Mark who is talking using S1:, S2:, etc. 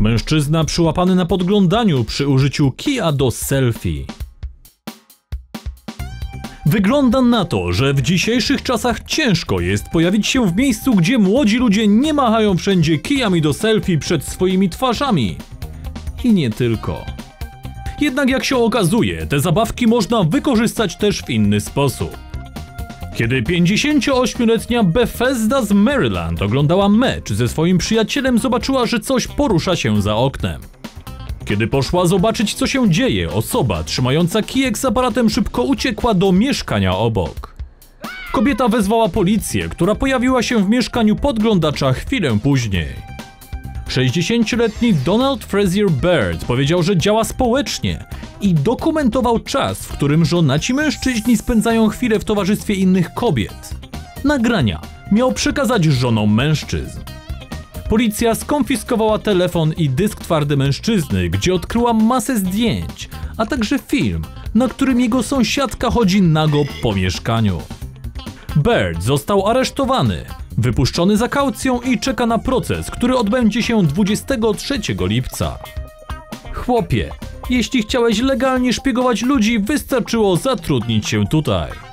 S1: Mężczyzna przyłapany na podglądaniu przy użyciu kija do selfie. Wygląda na to, że w dzisiejszych czasach ciężko jest pojawić się w miejscu, gdzie młodzi ludzie nie machają wszędzie kijami do selfie przed swoimi twarzami. I nie tylko. Jednak jak się okazuje, te zabawki można wykorzystać też w inny sposób. Kiedy 58-letnia Bethesda z Maryland oglądała mecz ze swoim przyjacielem, zobaczyła, że coś porusza się za oknem. Kiedy poszła zobaczyć, co się dzieje, osoba trzymająca kijek z aparatem szybko uciekła do mieszkania obok. Kobieta wezwała policję, która pojawiła się w mieszkaniu podglądacza chwilę później. 60-letni Donald Frazier Bird powiedział, że działa społecznie i dokumentował czas, w którym żonaci mężczyźni spędzają chwilę w towarzystwie innych kobiet. Nagrania miał przekazać żonom mężczyzn. Policja skonfiskowała telefon i dysk twardy mężczyzny, gdzie odkryła masę zdjęć, a także film, na którym jego sąsiadka chodzi nago po mieszkaniu. Bird został aresztowany, wypuszczony za kaucją i czeka na proces, który odbędzie się 23 lipca. Chłopie, jeśli chciałeś legalnie szpiegować ludzi, wystarczyło zatrudnić się tutaj.